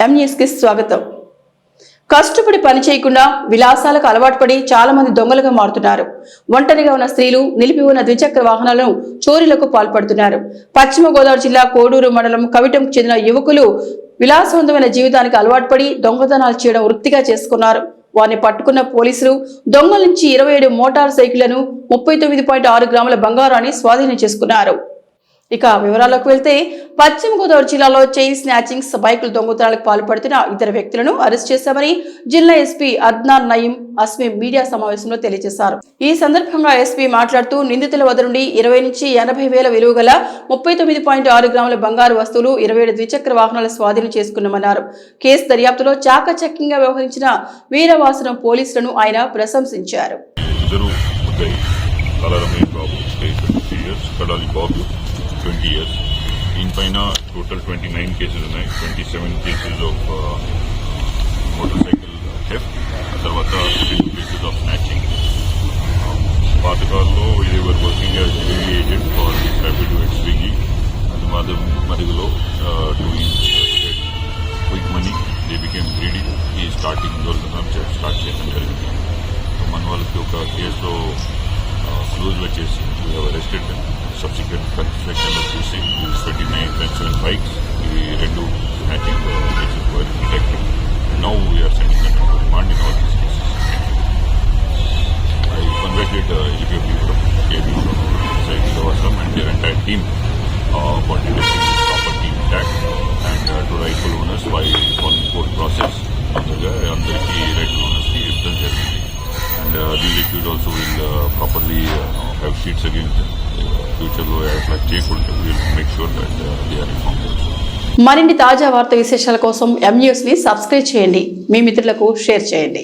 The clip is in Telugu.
ఎంఈఎస్కి స్వాగతం. కష్టపడి పని చేయకుండా విలాసాలకు అలవాటు పడి చాలా మంది దొంగలుగా మారుతున్నారు. ఒంటరిగా ఉన్న స్త్రీలు నిలిపి ఉన్న ద్విచక్ర వాహనాలను చోరీలకు పాల్పడుతున్నారు. పశ్చిమ గోదావరి జిల్లా కోడూరు మండలం కవిటంకు చెందిన యువకులు విలాసవంతమైన జీవితానికి అలవాటు పడి దొంగతనాలు చేయడం వృత్తిగా చేసుకున్నారు. వారిని పట్టుకున్న పోలీసులు దొంగల నుంచి ఇరవై ఏడు మోటార్ సైకిళ్ళను ముప్పై తొమ్మిది పాయింట్ ఆరు గ్రాముల బంగారాన్ని స్వాధీనం చేసుకున్నారు. ఇక వివరాల్లోకి వెళ్తే పశ్చిమ గోదావరి జిల్లాలో చైన్ స్నాచింగ్స్ బైకుల దొంగతనాలకు పాల్పడుతున్న ఇద్దరు వ్యక్తులను అరెస్ట్ చేశామని జిల్లా ఎస్పీ అద్నాన్ నయీం అస్మి మీడియా సమావేశంలో తెలియజేశారు. ఈ సందర్భంగా ఎస్పీ మాట్లాడుతూ నిందితుల వద్ద నుండి ఇరవై నుంచి ఎనభై వేల విలువ గల ముప్పై తొమ్మిది పాయింట్ ఆరు గ్రాముల బంగారు వస్తువులు ఇరవై ఏడు ద్విచక్ర వాహనాల స్వాధీనం చేసుకున్నామన్నారు. కేసు దర్యాప్తులో చాకచక్యంగా వ్యవహరించిన వీరవాసనం పోలీసులను ఆయన ప్రశంసించారు. ఇద్దరు Uday కలరమేష్ Babu age twenty years Kadali Babu twenty years దీనిపైన టోటల్ ట్వంటీ నైన్ కేసెస్ ఉన్నాయి twenty seven cases of motorcycle theft తర్వాత టూ కేసెస్ ఆఫ్ స్నాచింగ్ పాతకాల్లో ఇది వర్ working as delivery agent for Rapid and Swiggy అది Madhu మరుగులో doing quick money they became greedy ఈ స్టార్టింగ్ దొరకడం స్టార్ట్ చేయడం జరిగింది మన వాళ్ళకి ఒక కేసులో క్లోజ్ వచ్చేసి arrested subsequent conflict under 2C, is 39th and 75, the Rendu matching, which were detected. Now we are sending them to in all these cases. I congratulate uh, EPF Bureau, KB Sai and their entire team uh, for detecting proper team intact and uh, to rightful owners by following court process on the, on the key rightful owners, the and uh, these issues also will uh, properly uh, properly have sheets against ఫ్యూచర్లో అట్లా చేయకుండా will make sure that they are inform మరిన్ని తాజా వార్త విశేషాల కోసం ఎంన్యూస్ని సబ్స్క్రైబ్ చేయండి. మీ మిత్రులకు షేర్ చేయండి.